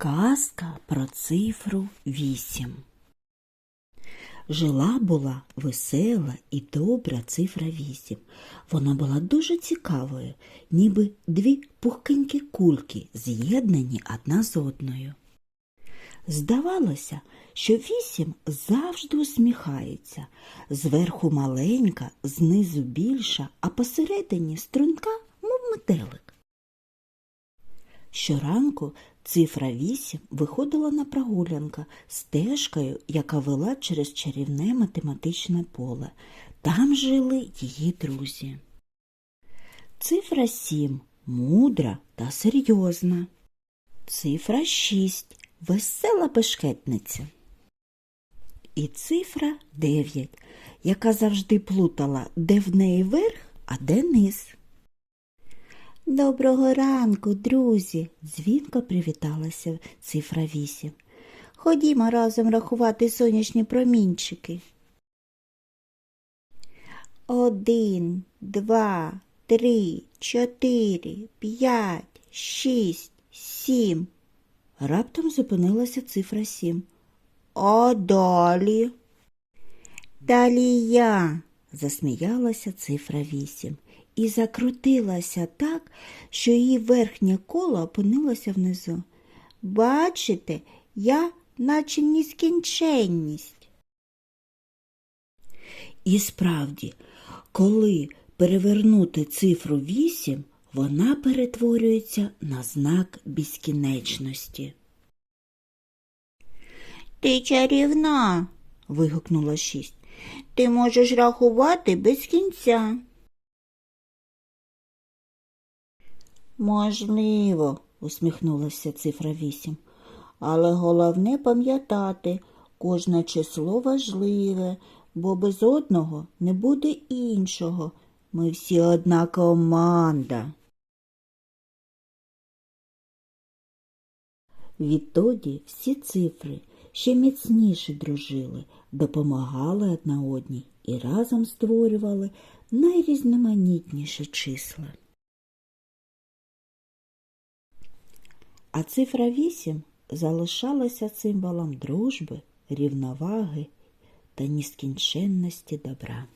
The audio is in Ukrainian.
Казка про цифру вісім. Жила була весела і добра цифра вісім. Вона була дуже цікавою, ніби дві пухкенькі кульки, з'єднані одна з одною. Здавалося, що вісім завжди усміхається, зверху маленька, знизу більша, а посередині струнка, мов метелик. Щоранку цифра 8 виходила на прогулянка стежкою, яка вела через чарівне математичне поле. Там жили її друзі. Цифра 7 мудра та серйозна. Цифра 6 весела бешкетниця. І цифра 9, яка завжди плутала, де в неї верх, а де низ. Доброго ранку, друзі, дзвінко привіталася цифра вісім. Ходімо разом рахувати сонячні промінчики. Один, два, три, чотири, п'ять, шість, сім. Раптом зупинилася цифра сім. А далі? Далі я, засміялася цифра вісім і закрутилася так, що її верхнє коло опинилося внизу. Бачите, я наче нескінченність. І справді, коли перевернути цифру вісім, вона перетворюється на знак безкінечності. Ти чарівна. вигукнула шість. Ти можеш рахувати без кінця. Можливо, усміхнулася цифра вісім. Але головне пам'ятати, кожне число важливе, бо без одного не буде іншого. Ми всі одна команда. Відтоді всі цифри ще міцніше дружили, допомагали одна одній і разом створювали найрізноманітніші числа. А цифра 8 залишалася символом дружби, рівноваги та нескінченності добра.